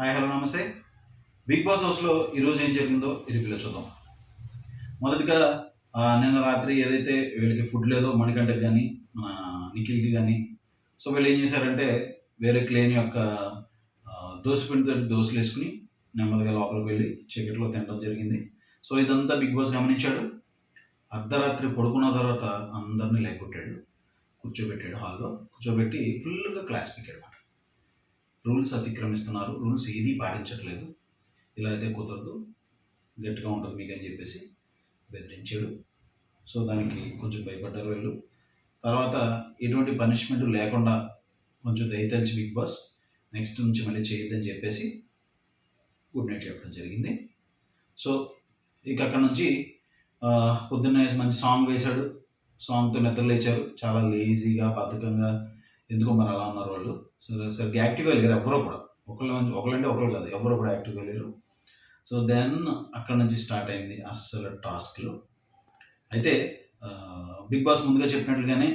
Hi hello namaste. Big boss హౌస్లో ఈరోజు ఏం జరిగిందో రివ్యూలో చూద్దాం. మొదటిగా నిన్న రాత్రి ఏదైతే వీళ్ళకి ఫుడ్ లేదో మణికంఠకి కానీ మన నిఖిల్కి కానీ సో వీళ్ళు ఏం చేశారంటే వేరే క్లేన్ యొక్క దోశపిండితో దోశలు వేసుకుని నెమ్మదిగా లోపలికి వెళ్ళి చీకట్లో తినడం జరిగింది. సో ఇదంతా బిగ్ బాస్ గమనించాడు. అర్ధరాత్రి పడుకున్న తర్వాత అందరినీ లేకొట్టాడు. కూర్చోబెట్టాడు హాల్లో. కూర్చోబెట్టి ఫుల్గా క్లాస్ పెట్టాడు అనమాట రూల్స్ అతిక్రమిస్తున్నారు. రూల్స్ ఏదీ పాటించట్లేదు. ఇలా అయితే కుదరదు. గట్టిగా ఉంటుంది మీకు అని చెప్పేసి బెదిరించాడు. సో దానికి కొంచెం భయపడ్డారు వీళ్ళు. తర్వాత ఎటువంటి పనిష్మెంట్ లేకుండా కొంచెం దయతలిచి బిగ్ బాస్ నెక్స్ట్ నుంచి మళ్ళీ చేయొద్దని చెప్పేసి గుడ్ నైట్ చెప్పడం జరిగింది. సో ఇక అక్కడ నుంచి పొద్దున్నే మంచి సాంగ్ వేశాడు. సాంగ్తో నిద్ర లేచారు చాలా లేజీగా బద్ధకంగా ఎందుకో మరి అలా ఉన్నారు వాళ్ళు? సరే సరిగ్గా యాక్టివ్గా లేరు ఎవరో కూడా. ఒకళ్ళు ఒకళ్ళంటే ఒకళ్ళు కాదు ఎవరో కూడా యాక్టివ్గా లేరు. సో దెన్ అక్కడ నుంచి స్టార్ట్ అయింది అస్సలు టాస్క్లు. అయితే బిగ్ బాస్ ముందుగా చెప్పినట్లుగానే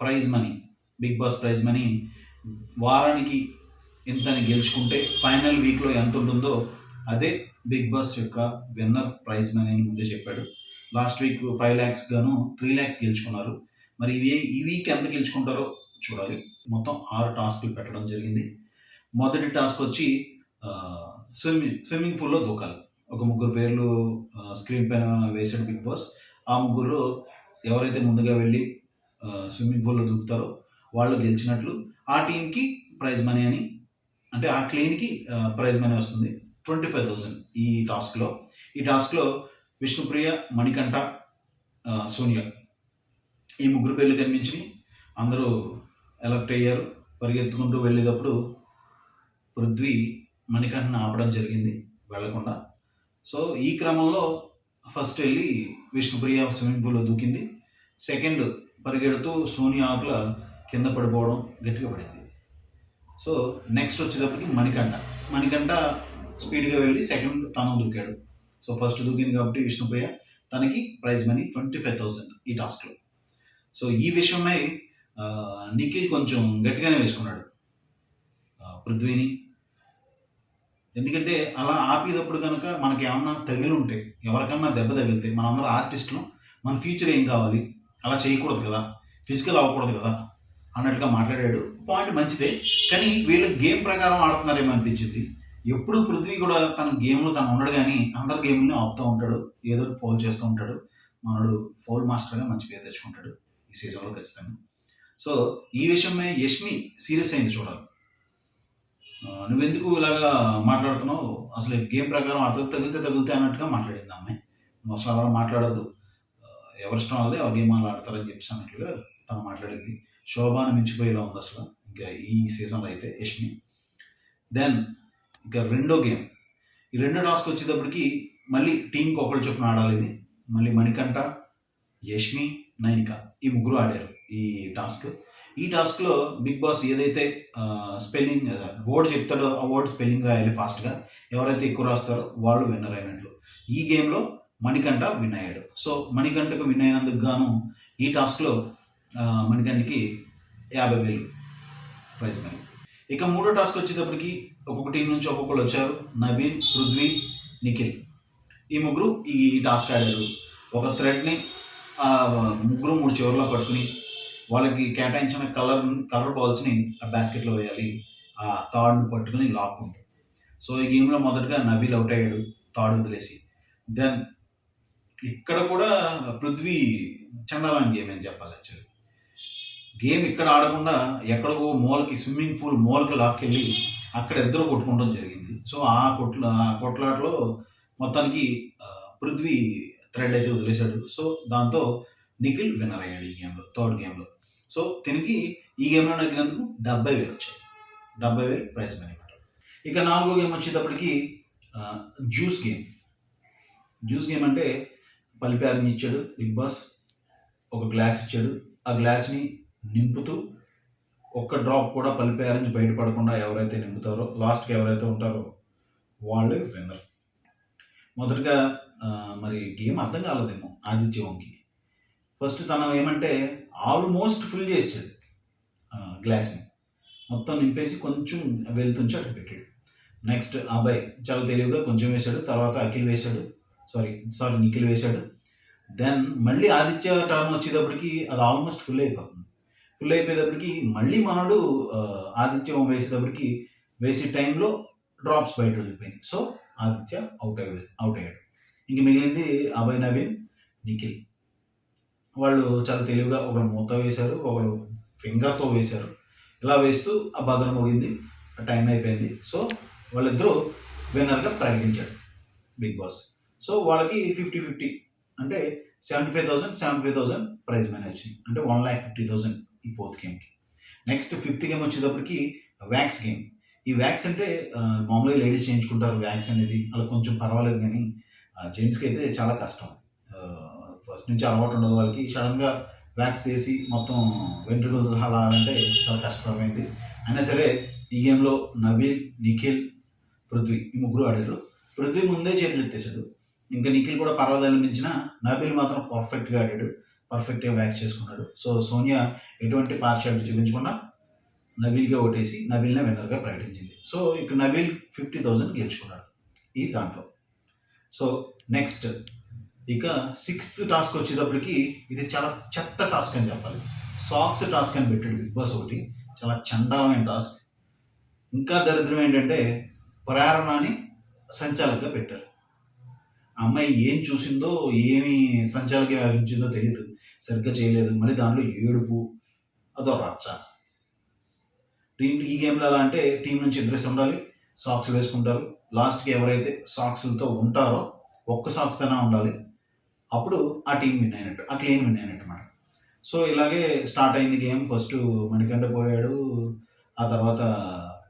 prize money big boss prize money వారానికి ఇంతని గెలుచుకుంటే ఫైనల్ వీక్లో ఎంత ఉంటుందో అదే బిగ్ బాస్ యొక్క విన్నర్ ప్రైజ్ మనీ అని ముందే చెప్పాడు. లాస్ట్ వీక్ ఫైవ్ ల్యాక్స్ గాను త్రీ ల్యాక్స్ గెలుచుకున్నారు. మరి ఇవి ఈ వీక్ ఎంత గెలుచుకుంటారో చూడాలి. మొత్తం ఆరు టాస్క్లు పెట్టడం జరిగింది. మొదటి టాస్క్ వచ్చి స్విమ్మింగ్ స్విమ్మింగ్ పూల్లో దూకాలి. ఒక ముగ్గురు పేర్లు స్క్రీన్ పైన వేసాడు బిగ్ బాస్. ఆ ముగ్గురు ఎవరైతే ముందుగా వెళ్ళి స్విమ్మింగ్ పూల్లో దూకుతారో వాళ్ళు గెలిచినట్లు ఆ టీంకి ప్రైజ్ మనీ అని అంటే ఆ క్లీన్కి ప్రైజ్ మనీ వస్తుంది. ట్వంటీ ఫైవ్ థౌసండ్ ఈ టాస్క్లో. ఈ టాస్క్లో విష్ణుప్రియ మణికంఠ సోనియా ఈ ముగ్గురు పేర్లు కనిపించి అందరూ ఎలక్ట్ అయ్యారు పరిగెత్తుకుంటూ వెళ్ళేటప్పుడు పృథ్వీ మణికంఠను ఆపడం జరిగింది వెళ్ళకుండా. సో ఈ క్రమంలో ఫస్ట్ వెళ్ళి విష్ణుప్రియ స్విమ్మింగ్ పూల్లో దూకింది. సెకండ్ పరిగెడుతూ సోనియా ఆకుల కింద పడిపోవడం గట్టిగా పడింది. సో నెక్స్ట్ వచ్చేటప్పటికి మణికంఠ. మణికంఠ స్పీడ్గా వెళ్ళి సెకండ్ తను దూకాడు. సో ఫస్ట్ దూకింది కాబట్టి విష్ణుప్రియ తనకి prize money twenty five thousand ఈ టాస్క్లో. సో ఈ విషయమై నిఖిల్ కొంచెం గట్టిగానే వేసుకున్నాడు. పృథ్వీని. ఎందుకంటే అలా ఆపేటప్పుడు కనుక మనకి ఏమన్నా తగిలి ఉంటే ఎవరికన్నా దెబ్బ తగిలితే మనందరం ఆర్టిస్టులు మన ఫ్యూచర్ ఏం కావాలి? అలా చేయకూడదు కదా. ఫిజికల్ అవ్వకూడదు కదా. అన్నట్టుగా మాట్లాడాడు. పాయింట్ మంచిదే. కానీ వీళ్ళు గేమ్ ప్రకారం ఆడుతున్నారేమో అనిపించింది. ఎప్పుడు పృథ్వీ కూడా తన గేమ్లో తను ఉండడు కానీ అందరి గేమ్ని ఆపుతూ ఉంటాడు. ఏదో ఒకటి ఫౌల్ చేస్తూ ఉంటాడు. మనడు ఫౌల్ మాస్టర్గా మంచి పేరు తెచ్చుకుంటాడు. ఈ సీజన్లో ఖచ్చితంగా. సో ఈ విషయమే యష్మి సీరియస్ అయింది చూడాలి. నువ్వెందుకు ఇలాగా మాట్లాడుతున్నావు? అసలు గేమ్ ప్రకారం అర్థం తగిలితే తగిలితే అన్నట్టుగా మాట్లాడింది అమ్మాయి. నువ్వు అసలు అలా మాట్లాడద్దు. ఎవరి ఇష్టం వాళ్ళది ఎవరి గేమ్ వాళ్ళు ఆడతారని చెప్పేసి అన్నట్లుగా తను మాట్లాడింది. శోభాను మించిపోయేలా ఉంది అసలు. ఇంకా ఈ సీజన్లో అయితే యష్మి. దెన్ ఇంకా రెండో గేమ్. ఈ రెండో టాస్క్ వచ్చేటప్పటికి మళ్ళీ టీంకి ఒకళ్ళు చొప్పున ఆడాలి ఇది. మళ్ళీ మణికంఠ యష్మి నైనిక ఈ ముగ్గురు ఆడారు. ఈ టాస్క్ ఈ టాస్క్లో బిగ్ బాస్ ఏదైతే స్పెల్లింగ్ వర్డ్ చెప్తాడో ఆ వర్డ్ స్పెల్లింగ్ రాయాలి ఫాస్ట్గా ఎవరైతే ఎక్కువ రాస్తారో వాళ్ళు విన్నర్ అయినట్లు. ఈ గేమ్లో మణికంఠ విన్ అయ్యాడు. సో మణికంఠకు విన్ అయినందుకు గాను ఈ టాస్క్లో మణికంఠకి యాభై వేలు ప్రైజ్ మనీ ఇక మూడో టాస్క్ వచ్చేటప్పటికి ఒక్కొక్క టీం నుంచి ఒక్కొక్కరు వచ్చారు. నవీన్ పృథ్వీ నిఖిల్. ఈ ముగ్గురు ఈ టాస్క్ ఆడారు. ఒక థ్రెడ్ని ముగ్గురు మూడు చివర్లో పట్టుకుని వాళ్ళకి కేటాయించిన కలర్ కలర్ బాల్స్ని ఆ బాస్కెట్లో వేయాలి. ఆ థాడ్ను పట్టుకుని లాక్కుంటారు సో ఈ గేమ్లో మొదటగా నబీల్ అవుట్ అయ్యాడు థాడ్ వదిలేసి. దెన్ ఇక్కడ కూడా పృథ్వీ చండాలని గేమ్ అని చెప్పాలి యాక్చువల్లీ. గేమ్ ఇక్కడ ఆడకుండా ఎక్కడికో మూలకి స్విమ్మింగ్ పూల్ మూలకి లాక్కెళ్ళి అక్కడ ఇద్దరు కొట్టుకోవడం జరిగింది. సో ఆ కొట్ల ఆ కొట్లాటలో మొత్తానికి పృథ్వీ థ్రెడ్ అయితే వదిలేశాడు. సో దాంతో నిఖిల్ విన్నర్ అయ్యాడు ఈ గేమ్లో థర్డ్ గేమ్లో సో తిరిగి ఈ గేమ్లో నగ్గినందుకు డెబ్బై వేలు వచ్చాయి. డెబ్బై వేలు ప్రైజ్ మనీ అనమాట ఇక నాలుగో గేమ్ వచ్చేటప్పటికి జ్యూస్ గేమ్ జ్యూస్ గేమ్ అంటే పలిపారిని ఇచ్చాడు బిగ్ బాస్ ఒక గ్లాస్ ఇచ్చాడు. ఆ గ్లాస్ని నింపుతూ ఒక్క డ్రాప్ కూడా పలిపేర నుంచి బయటపడకుండా ఎవరైతే నింపుతారో లాస్ట్కి ఎవరైతే ఉంటారో వాళ్ళే విన్నర్ మొదటగా మరి గేమ్ అర్థం కాలేదేమో ఆదిత్య ఓంకి ఫస్ట్ తను ఏమంటే ఆల్మోస్ట్ ఫుల్ చేసాడు గ్లాస్ని. మొత్తం నింపేసి కొంచెం వెళ్తుంచి అక్కడ పెట్టాడు. నెక్స్ట్ అబ్బాయి చాలా తెలివిగా కొంచెం వేశాడు తర్వాత అఖిల్ వేశాడు. సారీ సారీ నిఖిల్ వేశాడు. దెన్ మళ్ళీ ఆదిత్య టర్న్ వచ్చేటప్పటికి అది ఆల్మోస్ట్ ఫుల్ అయిపోతుంది. ఫుల్ అయిపోయేటప్పటికి మళ్ళీ మనడు ఆ, ఆదిత్య వేసేటప్పటికి వేసే టైంలో డ్రాప్స్ బయట వెళ్ళిపోయింది సో ఆదిత్య అవుట్ అయ్యాడు. అవుట్ అయ్యాడు. ఇంక మిగిలింది అభయ్ నవీన్ నిఖిల్. వాళ్ళు చాలా తెలివిగా ఒకరు మూత వేశారు ఒకరు ఫింగర్తో వేశారు. ఇలా వేస్తూ ఆ బజర్ మోగింది టైం అయిపోయింది. సో వాళ్ళిద్దరూ విన్నర్గా ప్రకటించాడు బిగ్ బాస్. సో వాళ్ళకి ఫిఫ్టీ ఫిఫ్టీ అంటే seventy five thousand seventy five thousand prize money వచ్చింది. అంటే వన్ ల్యాక్ ఫిఫ్టీ థౌసండ్ ఈ ఫోర్త్ గేమ్కి నెక్స్ట్ ఫిఫ్త్ గేమ్ వచ్చేటప్పటికి వ్యాక్స్ గేమ్ ఈ వ్యాక్స్ అంటే మామూలుగా లేడీస్ చేయించుకుంటారు వ్యాక్స్ అనేది. అలా కొంచెం పర్వాలేదు కానీ జెంట్స్కి అయితే చాలా కష్టం. ఫస్ట్ నుంచి అలవాటు ఉండదు వాళ్ళకి. సడన్గా వ్యాక్స్ చేసి మొత్తం వెంట్రుకలు అలా అంటే చాలా కష్టమైంది. అయినా సరే ఈ గేమ్లో నవీన్ నిఖిల్ పృథ్వీ ఈ ముగ్గురు ఆడారు. పృథ్వీ ముందే చేతులు ఎత్తేసాడు. ఇంకా నిఖిల్ కూడా పర్వాలేదు మించిన నబీల్ మాత్రం పర్ఫెక్ట్గా ఆడాడు. పర్ఫెక్ట్గా వ్యాక్స్ చేసుకున్నాడు. సో సోనియా ఎటువంటి పార్షాలిటీ చూపించకుండా నబీల్గా ఓటేసి నబీల్నే విన్నర్గా ప్రకటించింది. సో ఇక్కడ నబీల్ ఫిఫ్టీ థౌజండ్ గెలుచుకున్నాడు ఈ దాంట్లో. సో నెక్స్ట్ ఇక సిక్స్త్ టాస్క్ వచ్చేటప్పటికి ఇది చాలా చెత్త టాస్క్ అని చెప్పాలి. సాక్స్ టాస్క్ అని పెట్టాడు బిగ్ బాస్ ఒకటి. చాలా చండాలమైన టాస్క్ ఇంకా దరిద్రం ఏంటంటే ప్రేరణని సంచాలకుగా పెట్టారు. ఆ అమ్మాయి ఏం చూసిందో ఏమి సంచాలకి వ్యాపించిందో తెలియదు సరిగ్గా చేయలేదు. మళ్ళీ దాంట్లో ఏడుపు అదో రచ్చ. దీంట్లో ఈ గేమ్లో ఎలా అంటే టీం నుంచి ఇంట్రెస్ట్ ఉండాలి సాక్స్ వేసుకుంటారు. లాస్ట్కి ఎవరైతే సాక్స్లతో ఉంటారో ఒక్క సాక్స్తోనే ఉండాలి. అప్పుడు ఆ టీం విన్ అయినట్టు ఆ క్లీన్ విన్ అయినట్టు అన్నమాట సో ఇలాగే స్టార్ట్ అయింది గేమ్ ఫస్ట్ మణికంఠ పోయాడు. ఆ తర్వాత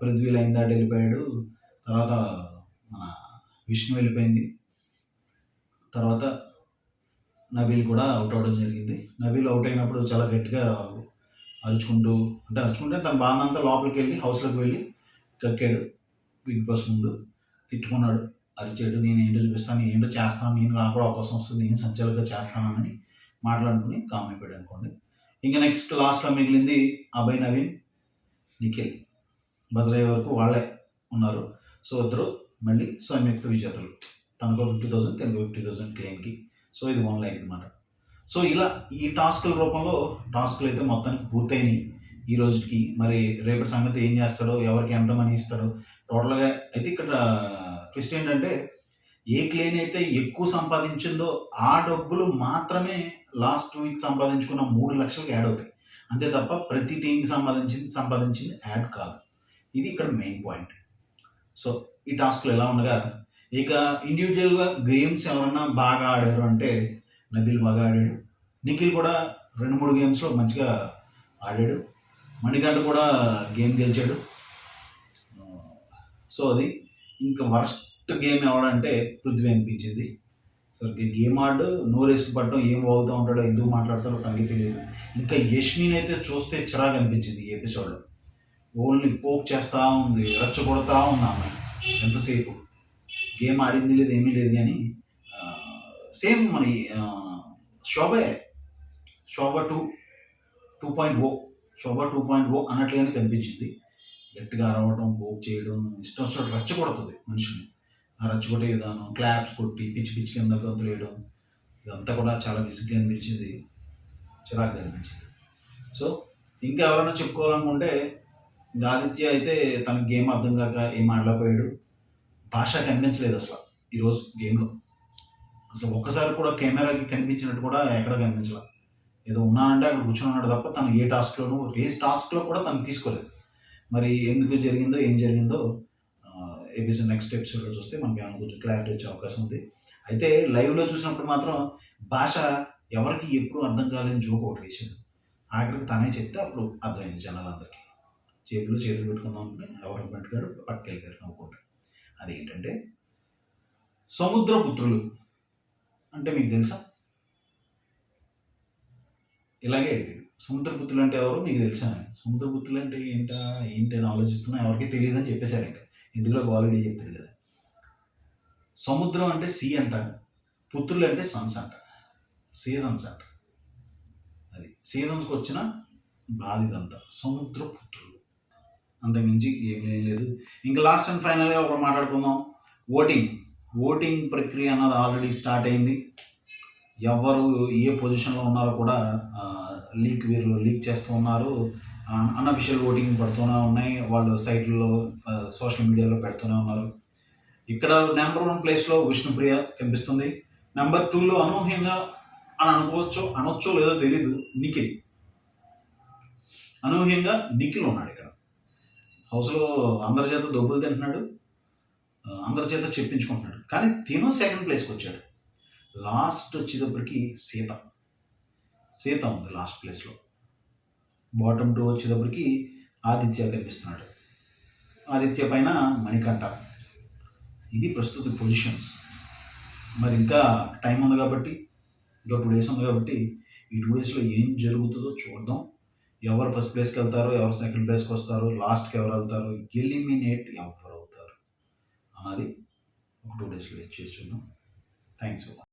పృథ్వీ లైన్ దాటి వెళ్ళిపోయాడు. తర్వాత మన విష్ణు వెళ్ళిపోయింది. తర్వాత నబీల్ కూడా అవుట్ అవ్వడం జరిగింది. నబీల్ అవుట్ అయినప్పుడు చాలా గట్టిగా అరుచుకుంటూ అంటే అరుచుకుంటే తన బాధ అంతా లోపలికి వెళ్ళి హౌస్లోకి వెళ్ళి కక్కాడు బిగ్ బాస్ ముందు తిట్టుకున్నాడు. అరిచేటు నేను ఏంటో చూపిస్తాను నేను ఏంటో చేస్తాను నేను నాకు కూడా అవకాశం వస్తుంది నేను సంచాలుగా చేస్తానని మాట్లాడుకుని కామ్ అయిపోయాడు అనుకోండి. ఇంకా నెక్స్ట్ లాస్ట్లో మిగిలింది అభయ్ నవీన్ నిఖిల్. బజరయ్య వరకు వాళ్ళే ఉన్నారు. సో ఇద్దరు మళ్ళీ సంయుక్త విజేతలు. తనకు ఫిఫ్టీ థౌసండ్ తనకు ఫిఫ్టీ థౌసండ్ క్లెయిమ్కి సో ఇది వన్ ల్యాక్ అనమాట సో ఇలా ఈ టాస్కుల రూపంలో టాస్కులు అయితే మొత్తానికి పూర్తయినాయి ఈ రోజుకి. మరి రేపటి సంగతి ఏం చేస్తాడో ఎవరికి ఎంత మనీ ఇస్తాడో టోటల్గా అయితే ఇక్కడ ట్విస్ట్ ఏంటంటే ఏ క్లెయిన్ అయితే ఎక్కువ సంపాదించిందో ఆ డబ్బులు మాత్రమే లాస్ట్ వీక్ సంపాదించుకున్న మూడు లక్షలకు యాడ్ అవుతాయి. అంతే తప్ప ప్రతి టీంకి సంపాదించింది సంపాదించింది యాడ్ కాదు. ఇది ఇక్కడ మెయిన్ పాయింట్. సో ఈ టాస్క్లు ఎలా ఉండగా ఇక ఇండివిజువల్గా గేమ్స్ ఎవరన్నా బాగా ఆడారు అంటే నబీల్ బాగా ఆడాడు. నిఖిల్ కూడా రెండు మూడు గేమ్స్లో మంచిగా ఆడాడు. మణికంఠ కూడా గేమ్ గెలిచాడు. సో అది ఇంకా వరస్ట్ గేమ్ ఎవడంటే పృథ్వీ అనిపించింది. సరిగ్గా గేమ్ ఆడు నోరేసుకు పడటం ఏం వాగుతూ ఉంటాడో ఎందుకు మాట్లాడతాడో తనకి తెలియదు. ఇంకా యష్మిని అయితే చూస్తే చిరాకు అనిపించింది ఈ ఎపిసోడ్లో ఓన్లీ పోక్ చేస్తూ ఉంది రెచ్చగొడతా ఉంది ఆమె ఎంతసేపు. గేమ్ ఆడింది లేదు ఏమీ లేదు కానీ సేమ్ మన శోభే Shobha two two point O Shobha two point O అన్నట్లుగానే కనిపించింది. గట్టిగా అరవడం పోక్ చేయడం ఇష్టం వచ్చినట్టు రెచ్చగొడుతుంది మనిషిని. ఆ రచ్చగొట్టే విధానం క్లాప్స్ కొట్టి పిచ్చి పిచ్చి కింద గంతులు వేయడం ఇదంతా కూడా చాలా విసిగ్గా అనిపించింది చిరాకుగా అనిపించింది. సో ఇంకా ఎవరైనా చెప్పుకోవాలనుకుంటే ఆదిత్య అయితే తన గేమ్ అర్థం కాక ఏం ఆడలేకపోయాడు. భాష కనిపించలేదు అసలు ఈరోజు గేమ్లో. అసలు ఒక్కసారి కూడా కెమెరాకి కనిపించినట్టు కూడా ఎక్కడ కనిపించలే. ఏదో ఉన్నానంటే అక్కడ కూర్చొని ఉన్నాడు తప్ప తను ఏ టాస్క్లోనూ ఏ టాస్క్లో కూడా తను తీసుకోలేదు. మరి ఎందుకు జరిగిందో ఏం జరిగిందో ఎపిసోడ్ నెక్స్ట్ ఎపిసోడ్లో చూస్తే మనకి ఏమైనా కొంచెం క్లారిటీ వచ్చే అవకాశం ఉంది. అయితే లైవ్లో చూసినప్పుడు మాత్రం భాష ఎవరికి ఎప్పుడు అర్థం కాలేని జోక్ ఒకటి వేసాడు ఆఖరికి తనే చెప్తే అప్పుడు అర్థమైంది జనాలందరికీ. చేతులు చేతులు పెట్టుకుందాం అనుకుని ఎవరు పెట్టుకాడు పట్టుకెళ్ళారు నవ్వుకుంటారు అదేంటంటే సముద్రపుత్రులు అంటే మీకు తెలుసా? ఇలాగే అడిగాడు. సముద్రపుత్రులు అంటే ఎవరు మీకు తెలుసా? సముద్రపుత్రులు అంటే ఏంటా? ఏంటి అని ఆలోచిస్తున్నా ఎవరికి తెలియదు అని చెప్పేశారు ఇంకా. ఇందులో ఆల్రెడీ చెప్తారు కదా? సముద్రం అంటే సీ అంట పుత్రులు అంటే సన్స్ అంట. సీజన్స్ అంట. అది సీజన్స్కి వచ్చిన బాధ ఇదంతా సముద్ర పుత్రులు అంతకుమించి ఏం ఏం లేదు. ఇంకా లాస్ట్ అండ్ ఫైనల్గా ఒక మాట్లాడుకుందాం. ఓటింగ్. ఓటింగ్ ప్రక్రియ అన్నది ఆల్రెడీ స్టార్ట్ అయింది. ఎవరు ఏ పొజిషన్లో ఉన్నారో కూడా లీక్ వీళ్ళు లీక్ చేస్తూ ఉన్నారు. అన్అఫిషియల్ ఓటింగ్ పడుతూనే ఉన్నాయి. వాళ్ళు సైట్లలో సోషల్ మీడియాలో పెడుతూనే ఉన్నారు. ఇక్కడ నెంబర్ వన్ ప్లేస్లో విష్ణుప్రియ కనిపిస్తుంది. నెంబర్ టూలో అనూహ్యంగా అని అనుకోవచ్చు అనొచ్చో లేదో తెలీదు. నిఖిల్. అనూహ్యంగా నిఖిల్ ఉన్నాడు ఇక్కడ. హౌస్లో అందరి చేత దొబ్బులు తింటున్నాడు. అందరి చేత చెప్పించుకుంటున్నాడు. కానీ తిను సెకండ్ ప్లేస్కి వచ్చాడు. లాస్ట్ వచ్చేటప్పటికి సీత. సీత ఉంది లాస్ట్ ప్లేస్లో. బాటమ్ టూ వచ్చేటప్పటికి ఆదిత్య కనిపిస్తున్నాడు. ఆదిత్య పైన మణికంఠ. ఇది ప్రస్తుత పొజిషన్స్ మరి ఇంకా టైం ఉంది కాబట్టి ఇంకా టూ డేస్ ఉంది కాబట్టి ఈ టూ డేస్లో ఏం జరుగుతుందో చూద్దాం. ఎవరు ఫస్ట్ ప్లేస్కి వెళ్తారో ఎవరు సెకండ్ ప్లేస్కి వస్తారో లాస్ట్కి ఎవరు వెళ్తారో ఎలిమినేట్ ఎవరు అవుతారు అన్నది ఒక టూ డేస్లో చేసి చూద్దాం. Thanks for